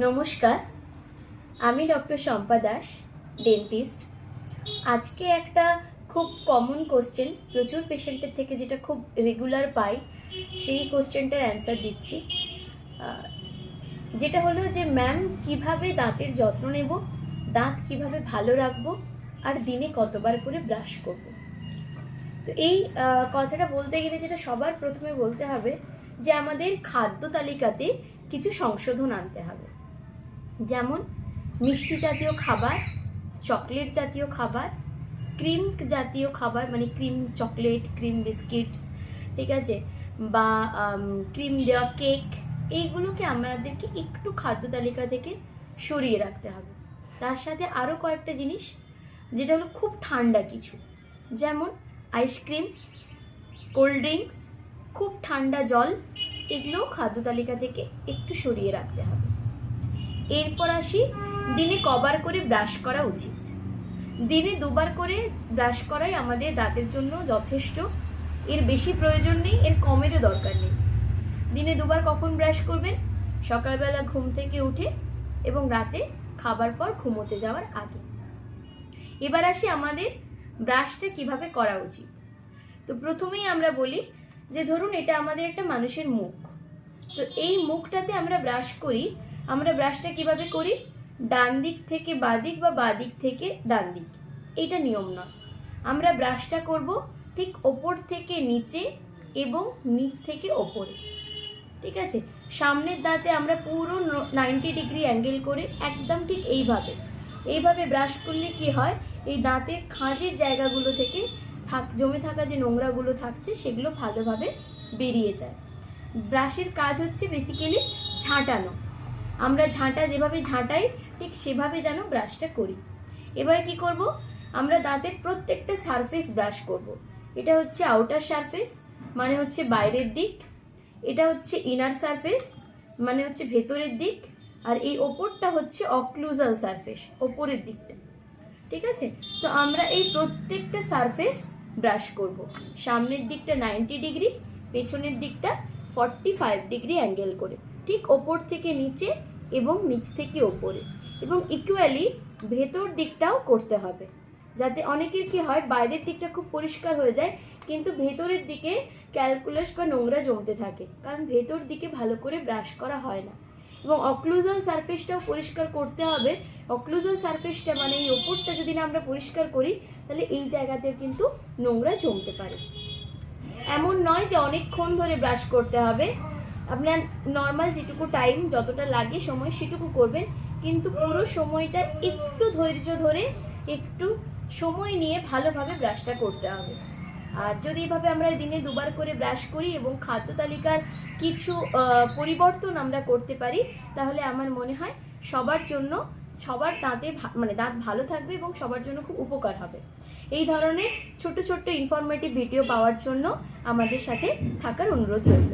নমস্কার, আমি doctor Shampa Das dentist আজকে একটা খুব কমন কোশ্চেন প্রচুর পেশেন্টের থেকে যেটা খুব রেগুলার পাই, সেই কোশ্চেনটার অ্যান্সার দিচ্ছি। যেটা হলো যে ম্যাম কীভাবে দাঁতের যত্ন নেব, দাঁত কীভাবে ভালো রাখব, আর দিনে কতবার করে ব্রাশ করব? তো এই কথাটা বলতে গেলে যেটা সবার প্রথমে বলতে হবে যে, আমাদের খাদ্য তালিকাতে কিছু সংশোধন আনতে হবে। যেমন মিষ্টি জাতীয় খাবার, চকলেট জাতীয় খাবার, ক্রিম জাতীয় খাবার মানে ক্রিম চকলেট, ক্রিম বিস্কিটস, ঠিক আছে? বা ক্রিম দেওয়া কেক, এইগুলোকে আমাদেরকে একটু খাদ্য তালিকা থেকে সরিয়ে রাখতে হবে। তার সাথে আরও কয়েকটা জিনিস, যেটা হলো খুব ঠান্ডা কিছু। যেমন আইসক্রিম কোল্ড ড্রিঙ্কস খুব ঠান্ডা জল, এগুলোও খাদ্য তালিকা থেকে একটু সরিয়ে রাখতে হবে। এরপর আসি দিনে কবার করে ব্রাশ করা উচিত। দিনে দুবার করে ব্রাশ করাই আমাদের দাঁতের জন্য যথেষ্ট। এর বেশি প্রয়োজন নেই, এর কমেরও দরকার নেই। দিনে দুবার কখন ব্রাশ করবেন? সকালবেলা ঘুম থেকে উঠে এবং রাতে খাবার পর ঘুমোতে যাওয়ার আগে। এবার আসি আমাদের ব্রাশটা কীভাবে করা উচিত। তো প্রথমেই আমরা বলি যে ধরুন এটা আমাদের একটা মানুষের মুখ। তো এই মুখটাতে আমরা ব্রাশ করি আমরা ব্রাশটা কীভাবে করি? ডান দিক থেকে বাঁ দিক বা বাঁ দিক থেকে ডান দিক। এটা নিয়ম নয়। আমরা ব্রাশটা করব ঠিক ওপর থেকে নিচে এবং নিচ থেকে ওপরে। ঠিক আছে? সামনের দাঁতে আমরা পুরো নাইনটি ডিগ্রি অ্যাঙ্গেল করে একদম ঠিক এইভাবে এইভাবে ব্রাশ করলে কি হয়? এই দাঁতের খাঁজের জায়গাগুলো থেকে থাক, জমে থাকা যে নোংরাগুলো থাকছে সেগুলো ভালোভাবে বেরিয়ে যায়। ব্রাশের কাজ হচ্ছে বেসিক্যালি ঝাঁটানো। আমরা ঝাঁটা যেভাবে ঝাঁটাই, ঠিক সেভাবে যেন ব্রাশটা করি। এবার কি করব? আমরা দাঁতের প্রত্যেকটা সারফেস ব্রাশ করব। এটা হচ্ছে আউটার সারফেস মানে হচ্ছে বাইরের দিক। এটা হচ্ছে ইনার সারফেস মানে হচ্ছে ভেতরের দিক। আর এই ওপরটা হচ্ছে অক্লুজাল সারফেস ওপরের দিকটা। ঠিক আছে? তো আমরা এই প্রত্যেকটা সারফেস ব্রাশ করব। সামনের দিকটা নাইনটি ডিগ্রি পেছনের দিকটা ফর্টি ফাইভ ডিগ্রি অ্যাঙ্গেল করে। ঠিক ওপর থেকে নিচে এবং নিচ থেকে ওপরে। এবং ইকুয়ালি ভেতর দিকটাও করতে হবে। যাতে অনেকের কি হয়, বাইরের দিকটা খুব পরিষ্কার হয়ে যায়, কিন্তু ভেতরের দিকে ক্যালকুলাস বা নোংরা জমতে থাকে। কারণ ভেতর দিকে ভালো করে ব্রাশ করা হয় না। এবং অক্লুজাল সারফেসটাও পরিষ্কার করতে হবে। অক্লুজাল সারফেসটা মানে এই ওপরটা যদি না আমরা পরিষ্কার করি, তাহলে এই জায়গাতেও কিন্তু নোংরা জমতে পারে। এমন নয় যে অনেকক্ষণ ধরে ব্রাশ করতে হবে। আপনার নর্মাল যেটুকু টাইম যতটা লাগে সময় সেটুকু করবেন। কিন্তু পুরো সময়টা একটু ধৈর্য ধরে, একটু সময় নিয়ে ভালোভাবে ব্রাশটা করতে হবে। আর যদি এভাবে আমরা দিনে দুবার করে ব্রাশ করি এবং খাদ্য তালিকার কিছু পরিবর্তন আমরা করতে পারি, তাহলে আমার মনে হয় সবার জন্য, সবার দাঁতে মানে দাঁত ভালো থাকবে এবং সবার জন্য খুব উপকার হবে। এই ধরনের ছোট, ছোট্ট ইনফরমেটিভ ভিডিও পাওয়ার জন্য আমাদের সাথে থাকার অনুরোধ রইল।